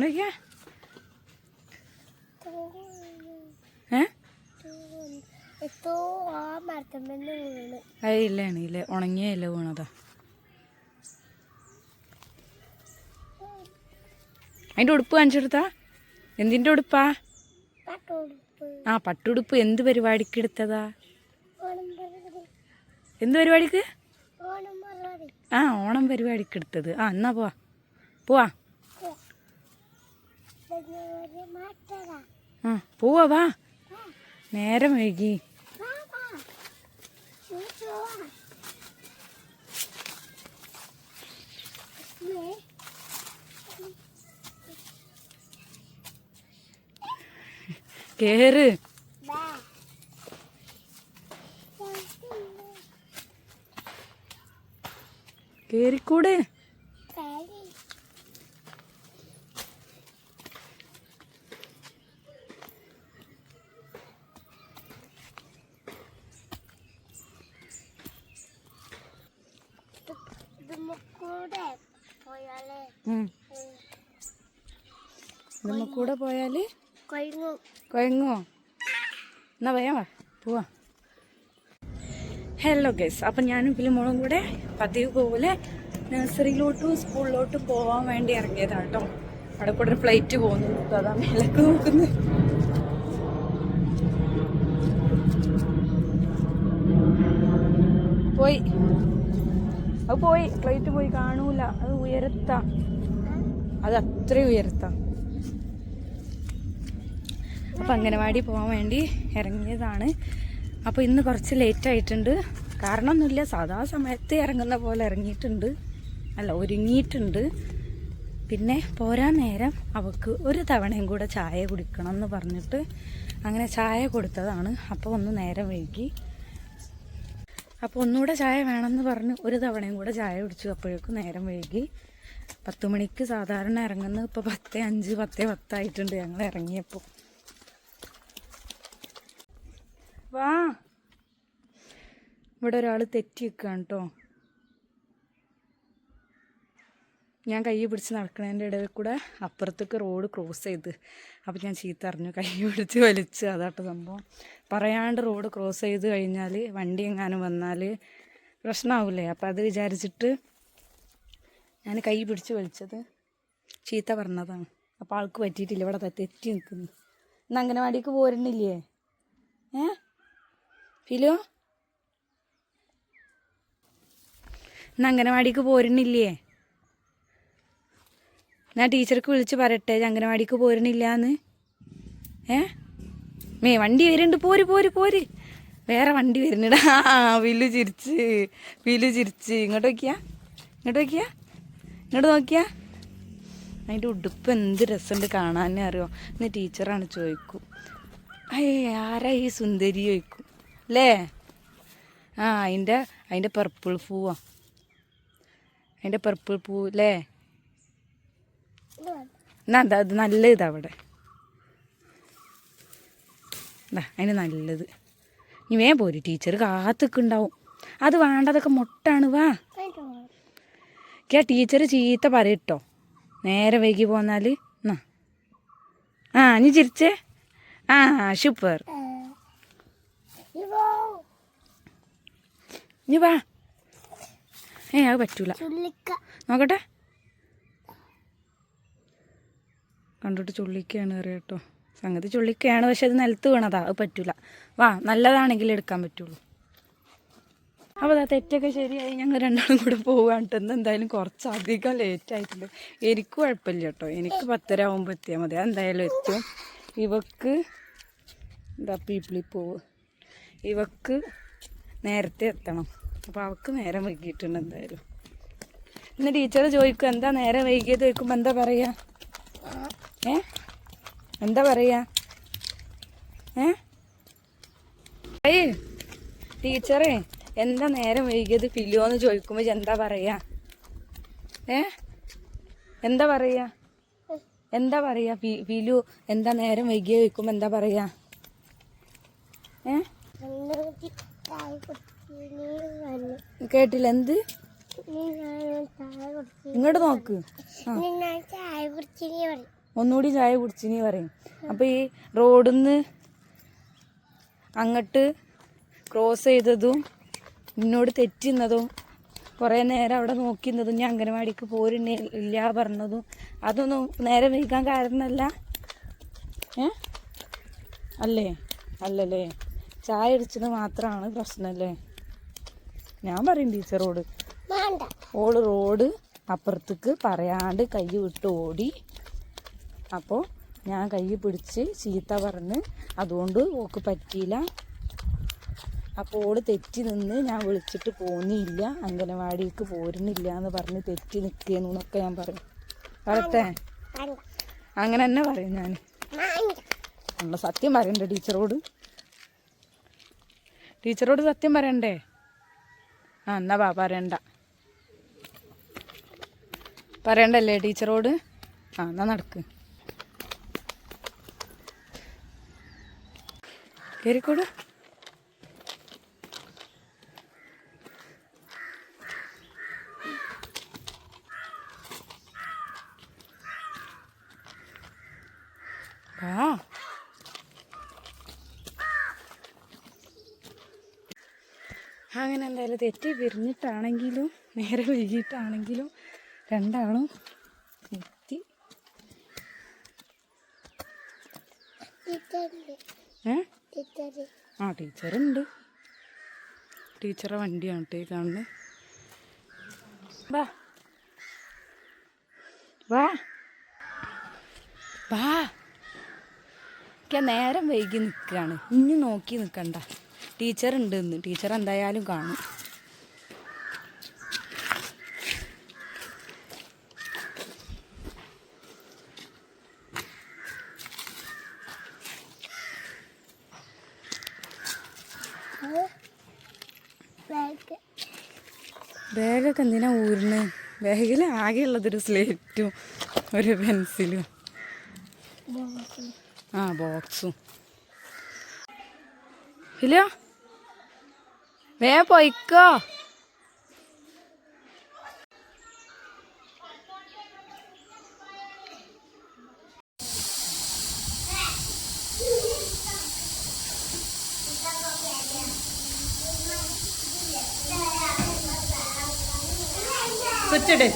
നോക്കിയാ ഇല്ലാണ് ഇല്ല ഉണങ്ങിയ ഇല വീണതാ അതിന്റെ ഉടുപ്പ് കാണിച്ചെടുത്താ എന്തിന്റെ ഉടുപ്പാ? ആ പട്ടുടുപ്പ്. എന്ത് പരിപാടിക്ക് എടുത്തതാ? എന്ത് പരിപാടിക്ക്? ആ ഓണം പരിപാടിക്ക് എടുത്തത്. ആ എന്നാ പോവാ. പോവാ. ആ പോവാ വാ. നേരം വൈകി. കേറ്. നമ്മ കൂടെ പോയാൽ കൊയ്ങ്ങും. കൊയങ്ങോ എന്നാ പറയാ വാ പോവാ. ഹലോ ഗൈസ് അപ്പം ഞാനും പിലിമോളും കൂടെ പതിവ് പോലെ നഴ്സറിയിലോട്ടും സ്കൂളിലോട്ടും പോവാൻ വേണ്ടി ഇറങ്ങിയതാണ് കേട്ടോ അവിടെ കൂടെ ഒരു ഫ്ലൈറ്റ് പോകുന്നു. അതാ മേലൊക്കെ നോക്കുന്നത് പോയി. അത് പോയി. ഫ്ലൈറ്റ് പോയി. കാണൂല. അത് ഉയരത്താ. അത് അത്രയും ഉയരത്താ. അപ്പം അംഗനവാടി പോകാൻ വേണ്ടി ഇറങ്ങിയതാണ്. അപ്പോൾ ഇന്ന് കുറച്ച് ലേറ്റ് ആയിട്ടുണ്ട്. കാരണമൊന്നുമില്ല സാധാ സമയത്ത് ഇറങ്ങുന്ന പോലെ ഇറങ്ങിയിട്ടുണ്ട്. അല്ല ഒരുങ്ങിയിട്ടുണ്ട്. പിന്നെ പോരാ നേരം അവൾക്ക് ഒരു തവണയും കൂടെ ചായ കുടിക്കണം എന്ന് പറഞ്ഞിട്ട് അങ്ങനെ ചായ കൊടുത്തതാണ്. അപ്പോൾ ഒന്ന് നേരം വൈകി. അപ്പോൾ ഒന്നുകൂടെ ചായ വേണമെന്ന് പറഞ്ഞ് ഒരു തവണയും കൂടെ ചായ കുടിച്ചു. അപ്പോഴേക്കും നേരം വൈകി. പത്ത് മണിക്ക് സാധാരണ ഇറങ്ങുന്നത് ഇപ്പോൾ പത്തേ അഞ്ച് പത്തേ പത്തായിട്ടുണ്ട് ഞങ്ങൾ ഇറങ്ങിയപ്പോൾ വാ. ഇവിടെ ഒരാൾ തെറ്റി നിൽക്കുകയാണ് കേട്ടോ ഞാൻ കൈ പിടിച്ച് നടക്കുന്നതിന്റെ ഇടയിൽ കൂടെ അപ്പുറത്തേക്ക് റോഡ് ക്രോസ് ചെയ്ത്. അപ്പോൾ ഞാൻ ചീത്ത അറിഞ്ഞു. കൈ പിടിച്ച് വലിച്ചു. അതാട്ടോ സംഭവം. പറയാണ്ട് റോഡ് ക്രോസ് ചെയ്ത് കഴിഞ്ഞാൽ വണ്ടി എങ്ങാനും വന്നാൽ പ്രശ്നമാവില്ലേ അപ്പോൾ അത് വിചാരിച്ചിട്ട് ഞാൻ കൈ പിടിച്ച് വലിച്ചത് ചീത്ത പറഞ്ഞതാണ്. അപ്പോൾ ആൾക്ക് പറ്റിയിട്ടില്ല. ഇവിടെ തെറ്റി നിൽക്കുന്നു ഇന്ന് അംഗനവാടിക്ക് പോരണില്ലേ ഏ? ഫിലോ ഇന്ന് അംഗനവാടിക്ക് പോരുന്നില്ലേ? ഞാൻ ടീച്ചർക്ക് വിളിച്ച് പറയട്ടെ അംഗനവാടിക്ക് പോരുന്നില്ല എന്ന് ഏ? മേ വണ്ടി വരുന്നുണ്ട് പോര് പോര് പോര്. വേറെ വണ്ടി വരുന്നുണ്ട്. ആ വിലു ചിരിച്ച് വില്ലു ചിരിച്ച്. ഇങ്ങോട്ട് നോക്കിയാ? ഇങ്ങോട്ട് നോക്കിയാ? ഇങ്ങോട്ട് നോക്കിയാ? അതിന്റെ ഉടുപ്പ് എന്ത് രസമുണ്ട് കാണാനേ അറിയോ? ഇന്ന് ടീച്ചറാണ് ചോദിക്കും. അയ്യ ആരാ ഈ സുന്ദരി ചോദിക്കും. അല്ലേ ആ അതിന്റെ അതിന്റെ പർപ്പിൾ പൂവാ. അതിന്റെ പർപ്പിൾ പൂ അല്ലേ എന്നാ അത് നല്ല ഇതവിടെ അതിന് നല്ലത്. നീ വേ പോര് ടീച്ചർ കാത്തുക്കുണ്ടാവും. അത് വേണ്ടതൊക്കെ മുട്ടാണ് വാ. കേ ടീച്ചർ ചീത്ത പറയട്ടോ. നേരെ വൈകി പോന്നാൽ എന്നാ ആ നീ ചിരിച്ചേ. ആ സൂപ്പർ നീ വാ. ഏ അത് പറ്റൂല. നോക്കട്ടെ. കണ്ടിട്ട് ചുള്ളിക്കയാണ് കേട്ടോ. സംഗതി ചുള്ളിക്കയാണ് പക്ഷെ അത് നിലത്ത് വീണതാ അത് പറ്റൂല. വാ നല്ലതാണെങ്കിൽ എടുക്കാൻ പറ്റുള്ളൂ. അപ്പോൾ അതാ തെറ്റൊക്കെ ശരിയായി ഞങ്ങൾ രണ്ടാളും കൂടെ പോവാണ്ടെന്ന് എന്തായാലും കുറച്ചധികം ലേറ്റ് ആയിട്ടുണ്ട്. എനിക്ക് കുഴപ്പമില്ല കേട്ടോ. എനിക്ക് പത്തര ആകുമ്പോൾ എത്തിയാൽ മതി. എന്തായാലും എത്തും. ഇവക്ക് എന്താ പീപ്പിളി പോവ്. ഇവക്ക് നേരത്തെ എത്തണം. അപ്പോൾ അവൾക്ക് നേരം വൈകിയിട്ടുണ്ട് എന്തായാലും. പിന്നെ ടീച്ചർ ചോദിക്കും എന്താ നേരെ വൈകിയത്? ചോദിക്കുമ്പോൾ എന്താ പറയുക ഏ? എന്താ പറയുക ഏ? ഏയ് ടീച്ചറേ എന്താ നേരം വൈകിയത്? ഫിലിയോ എന്ന് ചോദിക്കുമ്പോൾ എന്താ പറയുക ഏ? എന്താ പറയുക എന്താ പറയുക ഫിലു എന്താ നേരം വൈകിയ ചോദിക്കുമ്പോൾ എന്താ പറയുക ഏ? കേട്ടില്ല എന്ത്? ഇങ്ങോട്ട് നോക്ക്. ഒന്നുകൂടി ചായ കുടിച്ചിനി പറയും. അപ്പൊ ഈ റോഡിന്ന് അങ്ങോട്ട് ക്രോസ് ചെയ്തതും എന്നോട് തെറ്റുന്നതും കുറേ നേരം അവിടെ നോക്കുന്നതും ഞാൻ അംഗനവാടിക്ക് പോരുന്നേ ഇല്ല പറഞ്ഞതും അതൊന്നും നേരെ വൈകാൻ കാരണമല്ല ഏ? അല്ലേ? അല്ലല്ലേ? ചായ അടിച്ചത് മാത്രമാണ് പ്രശ്നമല്ലേ ഞാൻ പറയും ടീച്ചറോട് ഓൾ റോഡ് അപ്പുറത്തേക്ക് പറയാണ്ട് കൈ വിട്ട് ഓടി. അപ്പോൾ ഞാൻ കൈ പിടിച്ച് ചീത്ത പറഞ്ഞ് അതുകൊണ്ട് ഓക്ക് പറ്റിയില്ല. അപ്പോൾ ഓൾ തെറ്റി നിന്ന് ഞാൻ വിളിച്ചിട്ട് പോന്നില്ല അംഗനവാടിക്ക് പോരുന്നില്ല എന്ന് പറഞ്ഞ് തെറ്റി നിൽക്കുന്നു എന്നൊക്കെ ഞാൻ പറയും. പറയട്ടെ? വേണ്ട. അങ്ങനെ തന്നെ പറയും ഞാൻ. നമ്മളെ സത്യം പറയണ്ടേ ടീച്ചറോട്? ടീച്ചറോട് സത്യം പറയണ്ടേ? ആ എന്നാ ബാ പറയണ്ട. പറയണ്ടല്ലേ ടീച്ചറോട്? ആ എന്നാ നടക്ക്. കയറിക്കോട് ആ അങ്ങനെ എന്തായാലും തെറ്റി പിരിഞ്ഞിട്ടാണെങ്കിലും നേരെ വൈകിട്ടാണെങ്കിലും രണ്ടാളും എത്തി ഏ? ആ ടീച്ചറുണ്ട്. ടീച്ചറെ വണ്ടിയാണ് കേട്ടോ ഈ കാണുന്നത് വാ. വാ. വാ. നേരം വൈകി നിൽക്കുകയാണ് ഇനി നോക്കി നിൽക്കണ്ട ടീച്ചർ ഉണ്ട് ഇന്ന് ടീച്ചർ എന്തായാലും കാണും. ബാഗ് ബാഗൊക്കെ എന്തിനാ ഊരിന് ബാഗിൽ ആകെയുള്ളതൊരു സ്ലേറ്റും ഒരു പെൻസിലും. ആ ബോക്സും. ഇല്ല? വേ പോയിക്കോ. സ്വിച്ചിട്